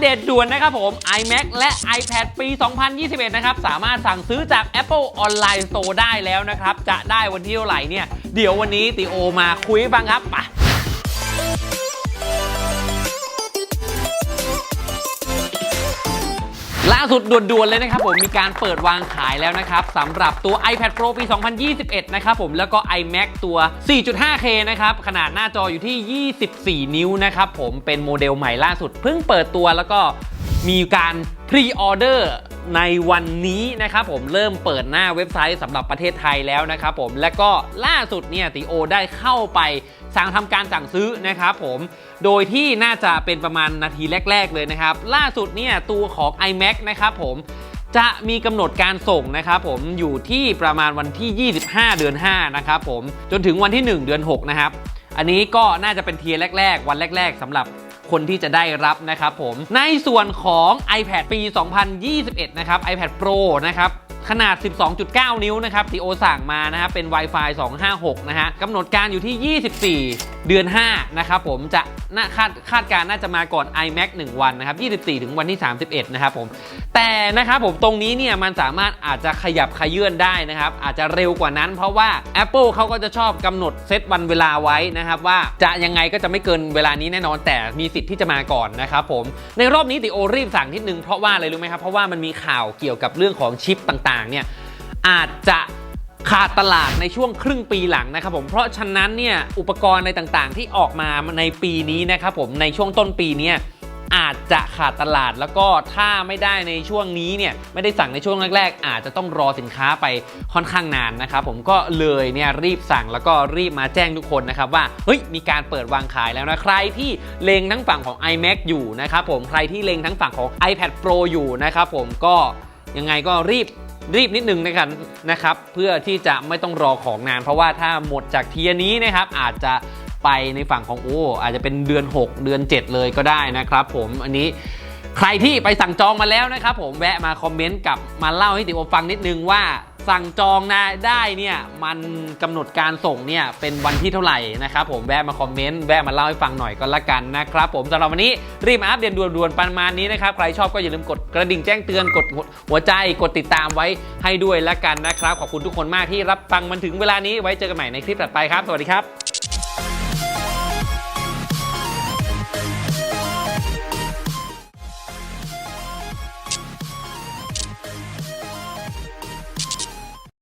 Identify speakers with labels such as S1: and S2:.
S1: เดตด่วนนะครับผม iMac และ iPad ปี 2021 นะครับ สามารถสั่งซื้อจาก Apple Online Store ได้แล้วนะครับ จะได้วันที่เท่าไหร่เนี่ย เดี๋ยววันนี้ติโอมาคุยให้ฟังครับไป ล่าสุดด่วนๆเลยนะครับผมมีการเปิดวางขายแล้วนะครับสำหรับตัว iPad Pro ปี 2021 นะครับผมแล้วก็ iMac ตัว 4.5K นะครับขนาดหน้าจออยู่ที่ 24 นิ้วนะครับผมเป็นโมเดลใหม่ล่าสุดเพิ่งเปิดตัวแล้วก็มีการพรีออเดอร์ ในวันนี้นะครับผมเริ่มเปิดหน้าเว็บไซต์สำหรับประเทศไทยแล้วนะครับผมและก็ล่าสุดเนี่ยติโอได้เข้าไปสั่งทำการสั่งซื้อนะครับผมโดยที่น่าจะเป็นประมาณนาทีแรก ๆ เลยนะครับ ล่าสุดเนี่ยตัวของ iMac นะครับผมจะมีกำหนดการส่งนะครับผมอยู่ที่ประมาณวันที่ 25 เดือน 5 นะครับผมจนถึงวันที่ 1 เดือน 6 นะครับ อันนี้ก็น่าจะเป็นเทียร์แรก ๆ วันแรก ๆสำหรับ คนที่จะได้รับนะครับผมในส่วนของ iPad ปี 2021 นะครับ iPad Pro นะครับ ขนาด 12.9 นิ้วนะครับที่โอสั่งมานะครับเป็น Wi-Fi 256 นะฮะกำหนดการอยู่ที่ 24 เดือน 5 นะครับผมจะน่าคาดคาดการณ์น่าจะมาก่อน iMac 1 วันนะครับ 24 ถึงวันที่ 31 นะครับผม แต่นะครับผมตรงนี้เนี่ยมันสามารถอาจจะขยับขยื่นได้นะครับ อาจจะเร็วกว่านั้นเพราะว่า Apple เขาก็จะชอบกำหนดเซตวันเวลาไว้นะครับ ว่าจะยังไงก็จะไม่เกินเวลานี้แน่นอน แต่มีสิทธิ์ที่จะมาก่อนนะครับผม ในรอบนี้ติโอรีบสั่งนิดนึงเพราะว่าอะไรรู้ไหมครับ เพราะว่ามันมีข่าวเกี่ยวกับเรื่องของชิปต่างๆเนี่ยอาจจะขาดตลาดในช่วงครึ่งปีหลังนะครับผมเพราะฉะนั้นเนี่ยอุปกรณ์อะไรต่างๆ ที่ออกมาในปีนี้นะครับผมในช่วงต้นปีเนี้อาจจะขาดตลาดแล้วก็ถ้าไม่ได้ในช่วงนี้เนี่ยไม่ได้สั่งในช่วงแรก ๆ อาจจะต้องรอสินค้าไปค่อนข้างนานนะครับผมก็เลยเนี่ยรีบสั่งแล้วก็รีบมาแจ้งทุกคนนะครับว่าเฮ้ยมีการเปิดวางขายแล้วนะใครที่เลงทั้งฝั่งของ iMac อยู่นะครับผมใครที่เลงทั้งฝั่งของ iPad Pro อยู่นะครับผมก็ยังไงก็รีบ รีบนิดนึงนะครับนะครับ เพื่อที่จะไม่ต้องรอของนาน เพราะว่าถ้าหมดจากเทียนี้นะครับอาจจะไปในฝั่งของโอ้อาจจะเป็นเดือน 6 เดือน 7 เลยก็ได้นะครับ ผมอันนี้ใครที่ไปสั่งจองมาแล้วนะครับผมแวะมาคอมเมนต์กับมาเล่าให้ติโอฟังนิดนึงว่า สั่งจองนะได้เนี่ยมันกำหนดการส่งเนี่ยเป็นวันที่เท่าไหร่นะครับผมแวะมาคอมเมนต์แวะมาเล่าให้ฟังหน่อยก็แล้วกันนะครับผมสำหรับวันนี้รีบมาอัปเดตด่วนๆประมาณนี้นะครับใครชอบก็อย่าลืมกดกระดิ่งแจ้งเตือนกดหัวใจกดติดตามไว้ให้ด้วยแล้วกันนะครับ ขอบคุณทุกคนมากที่รับฟังมันถึงเวลานี้ไว้เจอกันใหม่ในคลิปถัดไปครับ สวัสดีครับ